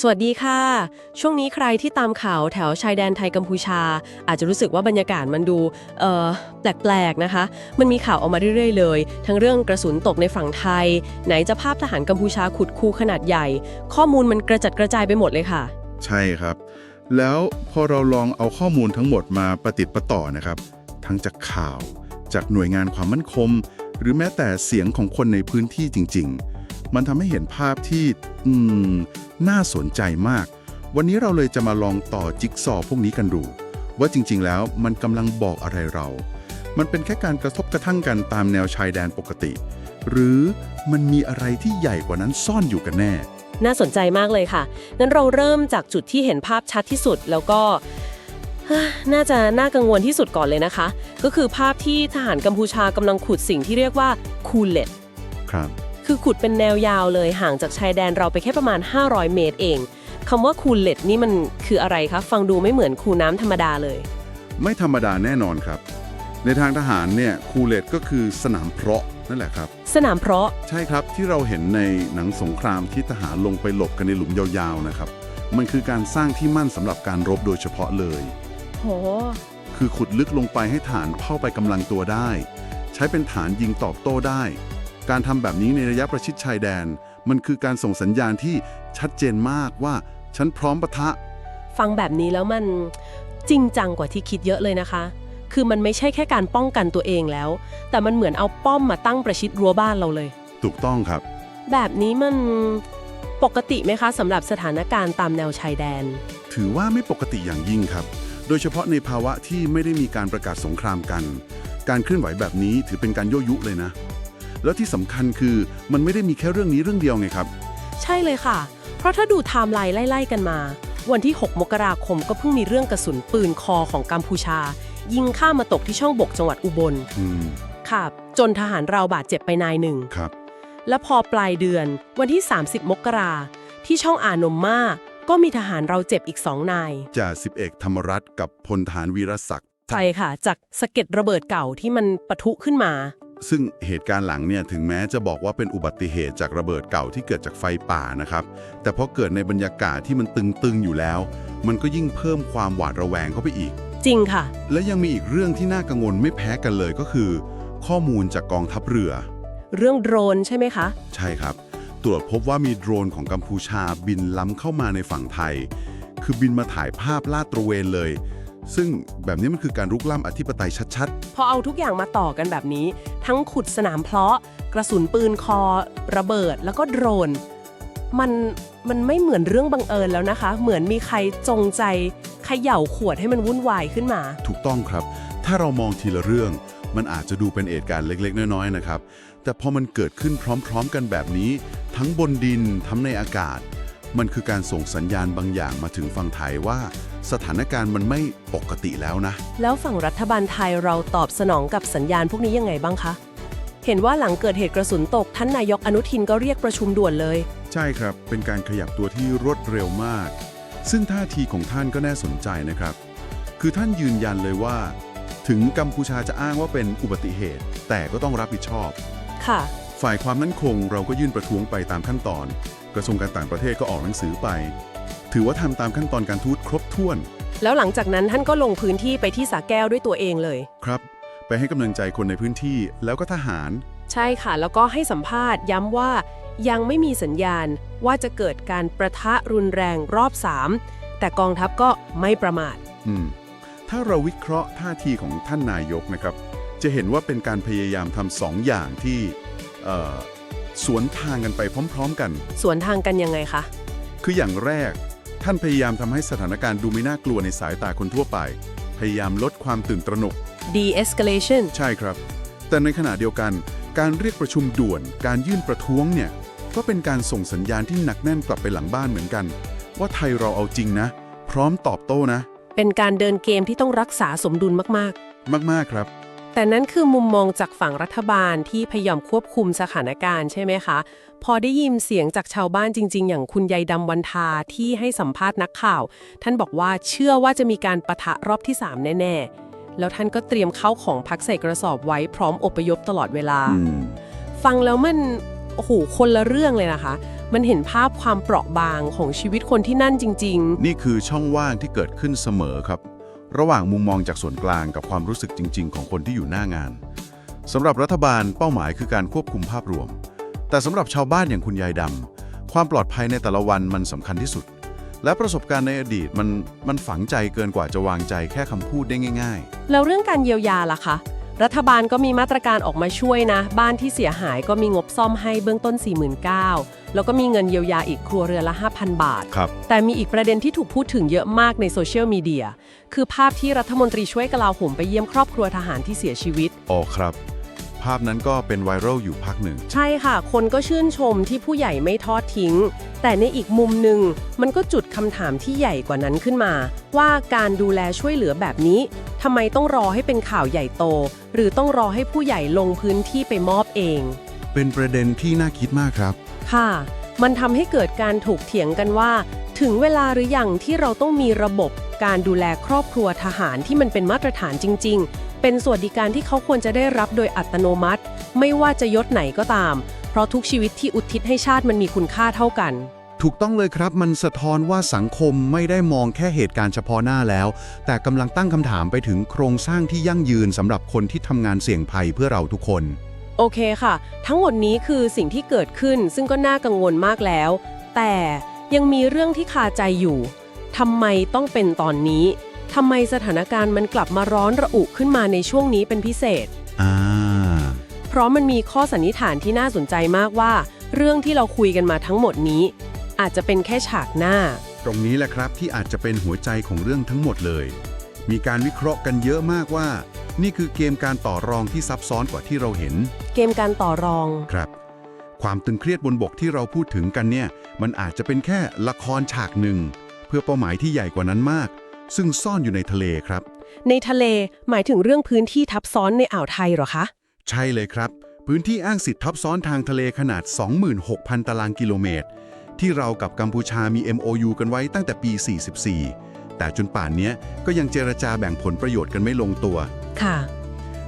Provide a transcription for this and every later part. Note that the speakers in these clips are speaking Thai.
สวัสดีค่ะ ช่วงนี้ใครที่ตามข่าวแถวชายแดนไทยกัมพูชา อาจจะรู้สึกว่าบรรยากาศมันดูเอ่อแปลกๆนะคะ มันมีข่าวออกมาเรื่อยๆเลย ทั้งเรื่องกระสุนตกในฝั่งไทย ไหนจะภาพทหารกัมพูชาขุดคูขนาดใหญ่ ข้อมูลมันกระจัดกระจายไปหมดเลยค่ะ ใช่ครับ แล้วพอเราลองเอาข้อมูลทั้งหมดมาประติดประต่อนะครับ ทั้งจากข่าว จากหน่วยงานความมั่นคงหรือแม้แต่เสียงของคนในพื้นที่จริง ๆ มันทำให้เห็นภาพที่อืมน่าสนใจมาก วันนี้เราเลยจะมาลองต่อจิ๊กซอว์พวกนี้กันดู ว่าจริงๆ แล้วมันกำลังบอกอะไรเรา มันเป็นแค่การกระทบกระทั่งกันตามแนวชายแดนปกติ หรือมันมีอะไรที่ใหญ่กว่านั้นซ่อนอยู่กันแน่ น่าสนใจมากเลยค่ะ งั้นเราเริ่มจากจุดที่เห็นภาพชัดที่สุดแล้วก็เฮ้ยน่าจะน่ากังวลที่สุดก่อนเลยนะคะ ก็คือภาพที่ทหารกัมพูชากำลังขุดสิ่งที่เรียกว่าคูเลตครับ คือขุดเป็นแนวยาวเลยห่างจากชายแดนเราไปแค่ประมาณ 500 เมตรเองคำว่าคูเลตนี่มันคืออะไรคะฟังดูไม่เหมือนคูน้ำธรรมดาเลย ไม่ธรรมดาแน่นอนครับ ในทางทหารเนี่ยคูเลตก็คือสนามเพาะนั่นแหละครับ สนามเพาะใช่ครับที่เราเห็นในหนังสงครามที่ทหารลงไปหลบกันในหลุมยาวๆนะครับ มันคือการสร้างที่มั่นสำหรับการรบโดยเฉพาะเลย โห คือขุดลึกลงไปให้ฐานเข้าไปกำลังตัวได้ ใช้เป็นฐานยิงตอบโต้ได้ การทำแบบนี้ในระยะประชิดชายแดน มันคือการส่งสัญญาณที่ชัดเจนมากว่าฉันพร้อมปะทะ ฟังแบบนี้แล้วมันจริงจังกว่าที่คิดเยอะเลยนะคะ คือมันไม่ใช่แค่การป้องกันตัวเองแล้ว แต่มันเหมือนเอาป้อมมาตั้งประชิดรั้วบ้านเราเลย ถูกต้องครับ แบบนี้มันปกติไหมคะสำหรับสถานการณ์ตามแนวชายแดน ถือว่าไม่ปกติอย่างยิ่งครับ โดยเฉพาะในภาวะที่ไม่ได้มีการประกาศสงครามกัน การเคลื่อนไหวแบบนี้ถือเป็นการยั่วยุเลยนะ แล้วที่สำคัญคือมันไม่ได้มีแค่เรื่องนี้เรื่องเดียวไงครับ ใช่เลยค่ะ เพราะถ้าดูไทม์ไลน์ไล่ๆกันมา วันที่ 6 มกราคมก็เพิ่งมีเรื่องกระสุนปืนคอของกัมพูชา ยิงข้ามมาตกที่ช่องบกจังหวัดอุบลอืมค่ะจนทหารเราบาดเจ็บไปนายหนึ่ง ครับ และพอปลายเดือนวันที่ 30 มกราที่ช่องอานมมาก็มีทหารเราเจ็บอีกสองนาย จ่าสิบเอกธรรมรัตน์กับพลฐานวีรศักดิ์ใช่ค่ะ จากสะเก็ดระเบิดเก่าที่มันปะทุขึ้นมา ซึ่งเหตุการณ์หลังเนี่ยถึงแม้จะบอกว่าเป็นอุบัติเหตุจากระเบิดเก่าที่เกิดจากไฟป่านะครับ แต่พอเกิดในบรรยากาศที่มันตึงๆอยู่แล้ว มันก็ยิ่งเพิ่มความหวาดระแวงเข้าไปอีก จริงค่ะ และยังมีอีกเรื่องที่น่ากังวลไม่แพ้กันเลยก็คือ ข้อมูลจากกองทัพเรือ เรื่องโดรนใช่ไหมคะ ใช่ครับ ตรวจพบว่ามีโดรนของกัมพูชาบินล้ำเข้ามาในฝั่งไทย คือบินมาถ่ายภาพลาดตระเวนเลยซึ่งแบบนี้มันคือการรุกล้ำอธิปไตยชัดพอเอาทุกอย่างมาต่อกันแบบนี้ ทั้งขุดสนามเพาะ กระสุนปืนคอ ระเบิดแล้วก็โดรน มันมันไม่เหมือนเรื่องบังเอิญแล้วนะคะ เหมือนมีใครจงใจเขย่าขวดให้มันวุ่นวายขึ้นมา ถูกต้องครับ ถ้าเรามองทีละเรื่อง มันอาจจะดูเป็นเหตุการณ์เล็กๆ น้อยๆนะครับ แต่พอมันเกิดขึ้นพร้อม ๆ กันแบบนี้ ทั้งบนดินทั้งในอากาศ มันคือการส่งสัญญาณบางอย่างมาถึงฝั่งไทยว่า สถานการณ์มันไม่ปกติแล้วนะ แล้วฝั่งรัฐบาลไทยเราตอบสนองกับสัญญาณพวกนี้ยังไงบ้างคะ เห็นว่าหลังเกิดเหตุกระสุนตกท่านนายกอนุทินก็เรียกประชุมด่วนเลย ใช่ครับ เป็นการขยับตัวที่รวดเร็วมาก ซึ่งท่าทีของท่านก็น่าสนใจนะครับ คือท่านยืนยันเลยว่า ถึงกัมพูชาจะอ้างว่าเป็นอุบัติเหตุ แต่ก็ต้องรับผิดชอบ ค่ะ ฝ่ายความมั่นคงเราก็ยื่นประท้วงไปตามขั้นตอน กระทรวงการต่างประเทศก็ออกหนังสือไป ถือว่าทำตามขั้นตอนการทูตครบถ้วน แล้วหลังจากนั้นท่านก็ลงพื้นที่ไปที่สาแก้วด้วยตัวเองเลย ครับ ไปให้กำลังใจคนในพื้นที่แล้วก็ทหาร ใช่ค่ะ แล้วก็ให้สัมภาษณ์ย้ำว่ายังไม่มีสัญญาณว่าจะเกิดการประทะรุนแรงรอบ 3 แต่กองทัพก็ไม่ประมาท อืม ถ้าเราวิเคราะห์ท่าทีของท่านนายกนะครับ จะเห็นว่าเป็นการพยายามทำสองอย่างที่เอ่อ สวนทางกันไปพร้อม ๆ กัน สวนทางกันยังไงคะ คืออย่างแรก ท่านพยายามทำให้สถานการณ์ดูไม่น่ากลัวในสายตาคนทั่วไป พยายามลดความตื่นตระหนก de-escalation ใช่ครับ แต่ในขณะเดียวกัน การเรียกประชุมด่วน การยื่นประท้วงเนี่ย ก็เป็นการส่งสัญญาณที่หนักแน่นกลับไปหลังบ้านเหมือนกัน ว่าไทยเราเอาจริงนะ พร้อมตอบโต้นะ เป็นการเดินเกมที่ต้องรักษาสมดุลมากมากๆครับๆ แต่นั้นคือมุมมองจากฝั่งรัฐบาลที่พยายามควบคุมสถานการณ์ใช่ไหมคะ พอได้ยินเสียงจากชาวบ้านจริง ๆ อย่างคุณยายดำวันทาที่ให้สัมภาษณ์นักข่าว ท่านบอกว่าเชื่อว่าจะมีการปะทะรอบที่ 3 แน่ ๆ แล้วท่านก็เตรียมเข้าของพักใส่กระสอบไว้พร้อมอพยพตลอดเวลาอืมฟังแล้วมันโอ้โหคนละเรื่องเลยนะคะ มันเห็นภาพความเปราะบางของชีวิตคนที่นั่นจริงนี่คือช่องว่างที่เกิดขึ้นเสมอครับ ระหว่างมุมมองจากส่วนกลางกับความรู้สึกจริง ๆ ของคนที่อยู่หน้างานสำหรับรัฐบาลเป้าหมายคือการควบคุมภาพรวม แต่สำหรับชาวบ้านอย่างคุณยายดำความปลอดภัยในแต่ละวันมันสำคัญที่สุด และประสบการณ์ในอดีตมันมันฝังใจเกินกว่าจะวางใจแค่คำพูดได้ง่าย ๆ แล้วเรื่องการเยียวยาล่ะคะ รัฐบาลก็มีมาตรการออกมาช่วยนะ บ้านที่เสียหายก็มีงบซ่อมให้เบื้องต้น 49,000แล้วก็มีเงินเยียวยาอีกครัวเรือนละ 5,000 บาทๆครับ แต่มีอีกประเด็นที่ถูกพูดถึงเยอะมากในโซเชียลมีเดียคือภาพที่รัฐมนตรีช่วยกลาโหมไปเยี่ยมครอบครัวทหารที่เสียชีวิต อ๋อครับ ภาพนั้นก็เป็นไวรัลอยู่พักหนึ่ง ใช่ค่ะ คนก็ชื่นชมที่ผู้ใหญ่ไม่ทอดทิ้ง แต่ในอีกมุมหนึ่งมันก็จุดคำถามที่ใหญ่กว่านั้นขึ้นมา ว่าการดูแลช่วยเหลือแบบนี้ทำไมต้องรอให้เป็นข่าวใหญ่โต หรือต้องรอให้ผู้ใหญ่ลงพื้นที่ไปมอบเอง เป็นประเด็นที่น่าคิดมากครับ ค่ะ มันทำให้เกิดการถกเถียงกันว่า ถึงเวลาหรือยังที่เราต้องมีระบบการดูแลครอบครัวทหารที่มันเป็นมาตรฐานจริง ๆ เป็นสวัสดิการที่เขาควรจะได้รับโดยอัตโนมัติ ไม่ว่าจะยศไหนก็ตาม เพราะทุกชีวิตที่อุทิศให้ชาติมันมีคุณค่าเท่ากัน ถูกต้องเลยครับ มันสะท้อนว่าสังคมไม่ได้มองแค่เหตุการณ์เฉพาะหน้าแล้ว แต่กำลังตั้งคำถามไปถึงโครงสร้างที่ยั่งยืนสำหรับคนที่ทำงานเสี่ยงภัยเพื่อเราทุกคน โอเคค่ะ ทั้งหมดนี้คือสิ่งที่เกิดขึ้นซึ่งก็น่ากังวลมากแล้ว แต่ยังมีเรื่องที่คาใจอยู่ทำไมต้องเป็นตอนนี้ ทำไมสถานการณ์มันกลับมาร้อนระอุขึ้นมาในช่วงนี้เป็นพิเศษ อ่า เพราะมันมีข้อสันนิษฐานที่น่าสนใจมากว่า เรื่องที่เราคุยกันมาทั้งหมดนี้ อาจจะเป็นแค่ฉากหน้า ตรงนี้แหละครับที่อาจจะเป็นหัวใจของเรื่องทั้งหมดเลย มีการวิเคราะห์กันเยอะมากว่า นี่คือเกมการต่อรองที่ซับซ้อนกว่าที่เราเห็น เกมการต่อรอง ครับ ความตึงเครียดบนบกที่เราพูดถึงกันเนี่ย มันอาจจะเป็นแค่ละครฉากหนึ่ง เพื่อเป้าหมายที่ใหญ่กว่านั้นมาก ซึ่งซ่อนอยู่ในทะเลครับ ในทะเลหมายถึงเรื่องพื้นที่ทับซ้อนในอ่าวไทยเหรอคะ ใช่เลยครับ พื้นที่อ้างสิทธิ์ทับซ้อนทางทะเลขนาด 26,000 ตารางกิโลเมตร ที่เรากับกัมพูชามี MOU กันไว้ตั้งแต่ปี 44 แต่จนป่านเนี้ยก็ยังเจรจาแบ่งผลประโยชน์กันไม่ลงตัว ค่ะ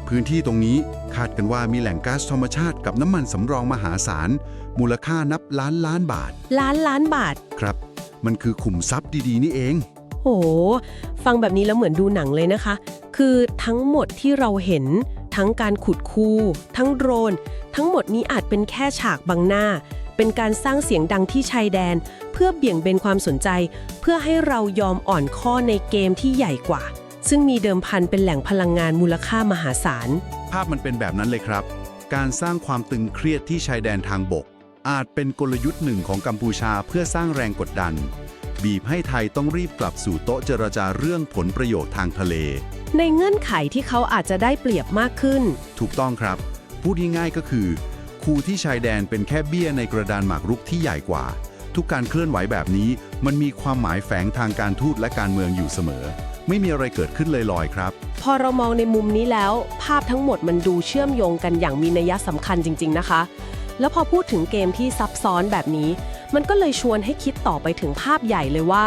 พื้นที่ตรงนี้คาดกันว่ามีแหล่งก๊าซธรรมชาติกับน้ำมันสำรองมหาศาล มูลค่านับล้านล้านบาท ล้านล้านบาท ครับ มันคือขุมทรัพย์ดีๆ นี่เองโห ฟังแบบนี้แล้วเหมือนดูหนังเลยนะคะ คือทั้งหมดที่เราเห็น ทั้งการขุดคูทั้งโดรน ทั้งหมดนี้อาจเป็นแค่ฉากบังหน้า เป็นการสร้างเสียงดังที่ชายแดน เพื่อเบี่ยงเบนความสนใจ เพื่อให้เรายอมอ่อนข้อในเกมที่ใหญ่กว่า ซึ่งมีเดิมพันเป็นแหล่งพลังงานมูลค่ามหาศาล ภาพมันเป็นแบบนั้นเลยครับ การสร้างความตึงเครียดที่ชายแดนทางบก อาจเป็นกลยุทธ์หนึ่งของกัมพูชาเพื่อสร้างแรงกดดัน บีบให้ไทยต้องรีบกลับสู่โต๊ะเจรจาเรื่องผลประโยชน์ทางทะเล ในเงื่อนไขที่เขาอาจจะได้เปรียบมากขึ้น ถูกต้องครับ พูดง่ายๆก็คือ คูที่ชายแดนเป็นแค่เบี้ยในกระดานหมากรุกที่ใหญ่กว่า ทุกการเคลื่อนไหวแบบนี้ มันมีความหมายแฝงทางการทูตและการเมืองอยู่เสมอ ไม่มีอะไรเกิดขึ้นลอยๆครับ พอเรามองในมุมนี้แล้ว ภาพทั้งหมดมันดูเชื่อมโยงกันอย่างมีนัยสำคัญจริง ๆ นะคะ แล้วพอพูดถึงเกมที่ซับซ้อนแบบนี้ มันก็เลยชวนให้คิดต่อไปถึงภาพใหญ่เลยว่า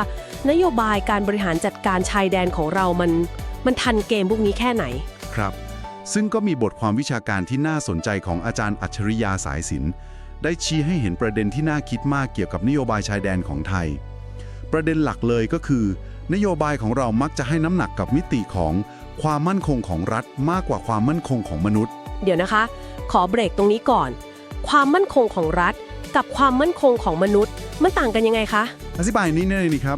นโยบายการบริหารจัดการชายแดนของเรามัน มันทันเกมพวกนี้แค่ไหน ครับ ซึ่งก็มีบทความวิชาการที่น่าสนใจของอาจารย์อัจฉริยาสายสินได้ชี้ให้เห็นประเด็นที่น่าคิดมากเกี่ยวกับนโยบายชายแดนของไทย ประเด็นหลักเลยก็คือ นโยบายของเรามักจะให้น้ำหนักกับมิติของความมั่นคงของรัฐมากกว่าความมั่นคงของมนุษย์ เดี๋ยวนะคะ ขอเบรกตรงนี้ก่อน ความมั่นคงของรัฐ กับความมั่นคงของมนุษย์ มันต่างกันยังไงคะ อธิบายนี้เลยนี่ครับ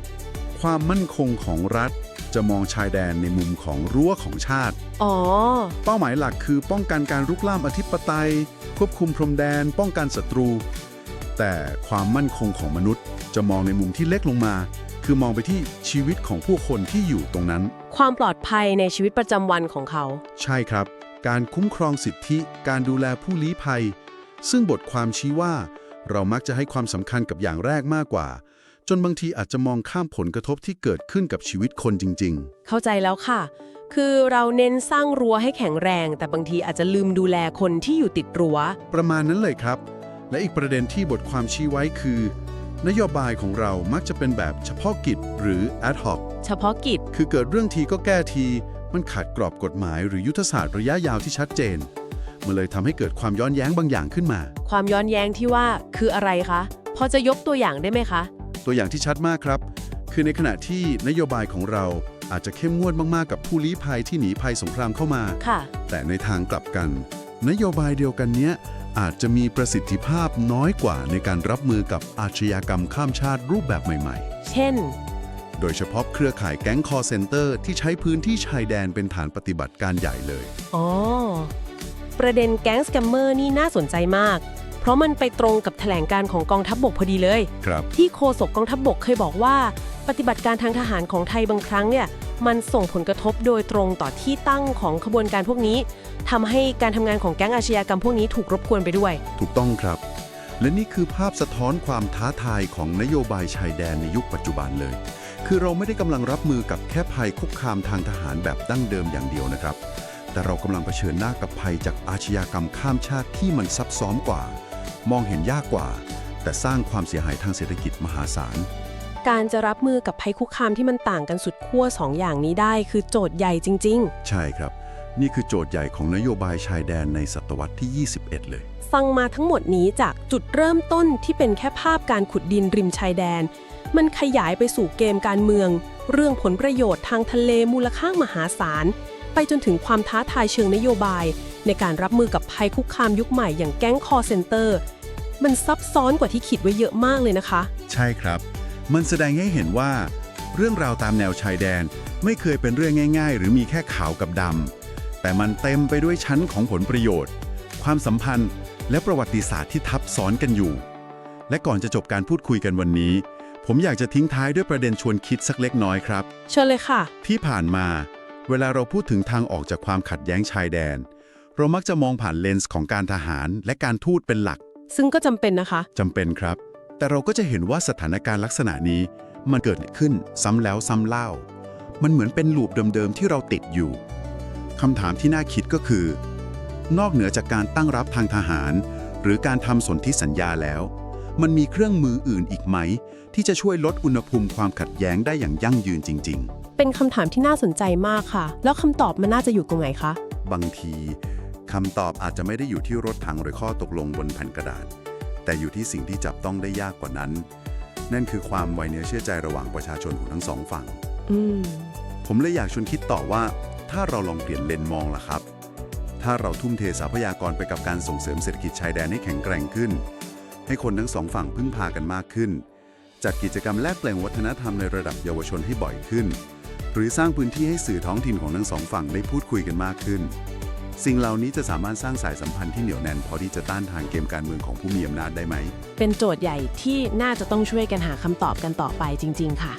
ความมั่นคงของรัฐ จะมองชายแดนในมุมของรั้วของชาติ อ๋อ เป้าหมายหลักคือป้องกันการรุกล้ำอธิปไตย ควบคุมพรมแดน ป้องกันศัตรู แต่ความมั่นคงของมนุษย์ จะมองในมุมที่เล็กลงมา คือมองไปที่ชีวิตของผู้คนที่อยู่ตรงนั้น ความปลอดภัยในชีวิตประจำวันของเขา ใช่ครับ การคุ้มครองสิทธิ การดูแลผู้ลี้ภัย ซึ่งบทความชี้ว่า เรามักจะให้ความสำคัญกับอย่างแรกมากกว่า จนบางทีอาจจะมองข้ามผลกระทบที่เกิดขึ้นกับชีวิตคนจริง ๆ เข้าใจแล้วค่ะ คือเราเน้นสร้างรั้วให้แข็งแรง แต่บางทีอาจจะลืมดูแลคนที่อยู่ติดรั้ว ประมาณนั้นเลยครับ และอีกประเด็นที่บทความชี้ไว้คือ นโยบายของเรามักจะเป็นแบบเฉพาะกิจหรือ ad hoc เฉพาะกิจ คือเกิดเรื่องทีก็แก้ที มันขาดกรอบกฎหมาย หรือยุทธศาสตร์ระยะยาวที่ชัดเจน มันเลยทำให้เกิดความย้อนแย้งบางอย่างขึ้นมา ความย้อนแย้งที่ว่าคืออะไรคะ พอจะยกตัวอย่างได้ไหมคะ ตัวอย่างที่ชัดมากครับ คือในขณะที่นโยบายของเราอาจจะเข้มงวดมากๆกับผู้ลี้ภัยที่หนีภัยสงครามเข้ามา ค่ะ แต่ในทางกลับกัน นโยบายเดียวกันเนี้ยอาจจะมีประสิทธิภาพน้อยกว่าในการรับมือกับอาชญากรรมข้ามชาติรูปแบบใหม่ เช่น ๆ โดยเฉพาะเครือข่ายแก๊งคอร์เซนเตอร์ที่ใช้พื้นที่ชายแดนเป็นฐานปฏิบัติการใหญ่เลย อ๋อ ประเด็นแก๊งสแกมเมอร์นี่น่าสนใจมาก เพราะมันไปตรงกับแถลงการของกองทัพบบกพอดีเลย ครับ ที่โฆษกกองทัพบบกเคยบอกว่า ปฏิบัติการทางทหารของไทยบางครั้งเนี่ยมันส่งผลกระทบโดยตรงต่อที่ตั้งของขบวนการพวกนี้ทำให้การทำงานของแก๊งอาชญากรรมพวกนี้ถูกรบกวนไปด้วย ถูกต้องครับ และนี่คือภาพสะท้อนความท้าทายของนโยบายชายแดนในยุคปัจจุบันเลย คือเราไม่ได้กำลังรับมือกับแค่ภัยคุกคามทางทหารแบบดั้งเดิมอย่างเดียวนะครับ แต่เรากำลังเผชิญหน้ากับภัยจากอาชญากรรมข้ามชาติที่มันซับซ้อนกว่า มองเห็นยากกว่า แต่สร้างความเสียหายทางเศรษฐกิจมหาศาล การจะรับมือกับภัยคุกคามที่มันต่างกันสุดขั้วสองอย่างนี้ได้คือโจทย์ใหญ่จริง ใช่ครับ นี่คือโจทย์ใหญ่ของนโยบายชายแดนในศตวรรษที่ 21 เลย ๆ ฟังมาทั้งหมดนี้จากจุดเริ่มต้นที่เป็นแค่ภาพการขุดดินริมชายแดน มันขยายไปสู่เกมการเมือง เรื่องผลประโยชน์ทางทะเลมูลค่ามหาศาล ไปจนถึงความท้าทายเชิงนโยบาย ในการรับมือกับภัยคุกคามยุคใหม่อย่างแก๊งคอร์เซนเตอร์ มันซับซ้อนกว่าที่คิดไว้เยอะมากเลยนะคะ ใช่ครับ มันแสดงให้เห็นว่า เรื่องราวตามแนวชายแดนไม่เคยเป็นเรื่องง่าย ๆ หรือมีแค่ขาวกับดำแต่มันเต็มไปด้วยชั้นของผลประโยชน์ ความสัมพันธ์ และประวัติศาสตร์ที่ทับซ้อนกันอยู่ และก่อนจะจบการพูดคุยกันวันนี้ ผมอยากจะทิ้งท้ายด้วยประเด็นชวนคิดสักเล็กน้อยครับ เชิญเลยค่ะ ที่ผ่านมา เวลาเราพูดถึงทางออกจากความขัดแย้งชายแดน เรามักจะมองผ่านเลนส์ของการทหารและการทูตเป็นหลัก ซึ่งก็จำเป็นนะคะ จำเป็นครับ แต่เราก็จะเห็นว่าสถานการณ์ลักษณะนี้ มันเกิดขึ้นซ้ำแล้วซ้ำเล่า มันเหมือนเป็นลูปเดิมๆที่เราติดอยู่คำถามที่น่าคิดก็คือ นอกเหนือจากการตั้งรับทางทหาร หรือการทำสนธิสัญญาแล้ว มันมีเครื่องมืออื่นอีกไหม ที่จะช่วยลดอุณหภูมิความขัดแย้งได้อย่างยั่งยืนจริง เป็นคำถามที่น่าสนใจมากค่ะ แล้วคำตอบมันน่าจะอยู่ตรงไหนคะๆบางทีคำตอบอาจจะไม่ได้อยู่ที่รถถังหรือข้อตกลงบนแผ่นกระดาษ แต่อยู่ที่สิ่งที่จับต้องได้ยากกว่านั้น นั่นคือความไวเนื้อเชื่อใจระหว่างประชาชนของทั้งสองฝั่ง อืม ผมเลยอยากชวนคิดต่อว่า ถ้าเราลองเปลี่ยนเลนส์มองล่ะครับ ถ้าเราทุ่มเททรัพยากรไปกับการส่งเสริมเศรษฐกิจชายแดนให้แข็งแกร่งขึ้น ให้คนทั้งสองฝั่งพึ่งพากันมากขึ้น จัดกิจกรรมแลกเปลี่ยนวัฒนธรรมในระดับเยาวชนให้บ่อยขึ้น หรือสร้างพื้นที่ให้สื่อท้องถิ่นของทั้งสองฝั่งได้พูดคุยกันมากขึ้น สิ่งเหล่านี้จะสามารถสร้างสายสัมพันธ์ที่เหนียวแน่น พอที่จะต้านทานเกมการเมืองของผู้มีอำนาจได้ไหม เป็นโจทย์ใหญ่ที่น่าจะต้องช่วยกันหาคำตอบกันต่อไปจริง ๆ ค่ะ